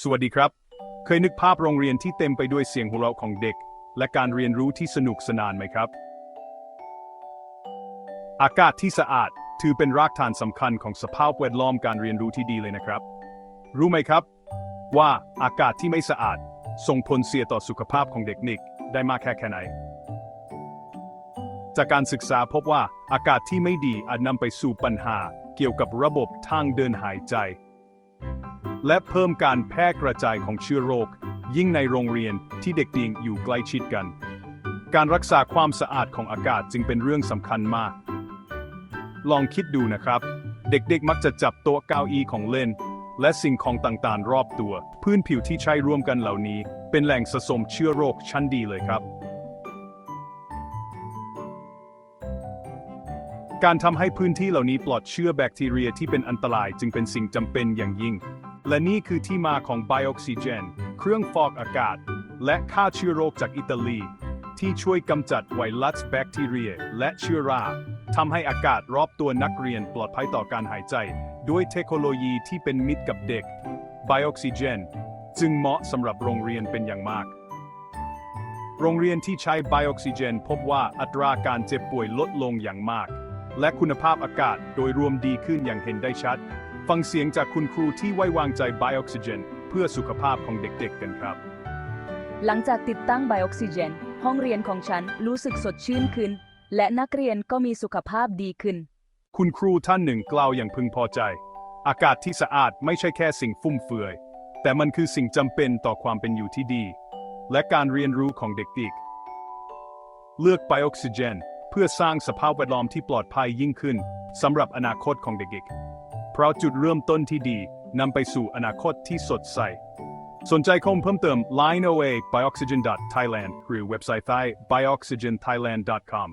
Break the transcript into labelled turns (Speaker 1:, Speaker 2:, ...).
Speaker 1: สวัสดีครับ เคยนึกภาพโรงเรียนที่เต็มไปด้วยเสียงหัวเราะของเด็ก และการเรียนรู้ที่สนุกสนานไหมครับ อากาศที่สะอาดถือเป็นรากฐานสำคัญของสภาพแวดล้อมการเรียนรู้ที่ดีเลยนะครับ รู้ไหมครับ ว่าอากาศที่ไม่สะอาด ส่งผลเสียต่อสุขภาพของเด็กนิกได้มากแค่แค่ไหน จากการศึกษาพบว่าอากาศที่ไม่ดีอาจนำไปสู่ปัญหา เกี่ยวกับระบบทางเดินหายใจ และเพิ่มการแพร่กระจายของเชื้อโรค ยิ่งในโรงเรียนที่เด็กดีอยู่ใกล้ชิดกัน การรักษาความสะอาดของอากาศจึงเป็นเรื่องสำคัญมาก ลองคิดดูนะครับ เด็กๆมักจะจับโต๊ะเก้าอี้ของเล่น และสิ่งของต่างๆ รอบตัว พื้นผิวที่ใช้ร่วมกันเหล่านี้ เป็นแหล่งสะสมเชื้อโรคชั้นดีเลยครับ การทำให้พื้นที่เหล่านี้ปลอดเชื้อแบคทีเรียที่เป็นอันตรายจึงเป็นสิ่งจำเป็นอย่างยิ่ง และนี่คือที่มาของไบออกซิเจน เครื่องฟอกอากาศ และฆ่าเชื้อโรคจากอิตาลี ที่ช่วยกำจัดไวรัสแบคทีเรีย และเชื้อราทำให้อากาศรอบตัวนักเรียนปลอดภัยต่อการหายใจ ด้วยเทคโนโลยีที่เป็นมิตรกับเด็กไบออกซิเจน จึงเหมาะสำหรับโรงเรียนเป็นอย่างมากโรงเรียนที่ใช้ไบออกซิเจนพบว่าอัตราการเจ็บป่วยลดลงอย่างมาก และคุณภาพอากาศโดยรวมดีขึ้นอย่างเห็นได้ชัด ฟังเสียงจากคุณครูที่ไว้วางใจไบออกซิเจนเพื่อสุขภาพของเด็กๆ กันครับ
Speaker 2: หลังจากติดตั้งไบออกซิเจนห้องเรียนของฉันรู้สึกสดชื่นขึ้น และนักเรียนก็มีสุขภาพดีขึ้น
Speaker 1: คุณครูท่านหนึ่งกล่าวอย่างพึงพอใจ อากาศที่สะอาดไม่ใช่แค่สิ่งฟุ่มเฟือย แต่มันคือสิ่งจำเป็นต่อความเป็นอยู่ที่ดี และการเรียนรู้ของเด็กๆ เลือกไบออกซิ เพื่อสร้างสภาพแวดล้อมที่ปลอดภัยยิ่งขึ้นสำหรับอนาคตของเด็กๆ เพราะจุดเริ่มต้นที่ดีนำไปสู่อนาคตที่สดใส สนใจข้อมูลเพิ่มเติม line away bioxygen Thailand หรือเว็บไซต์ thai bioxygenthailand.com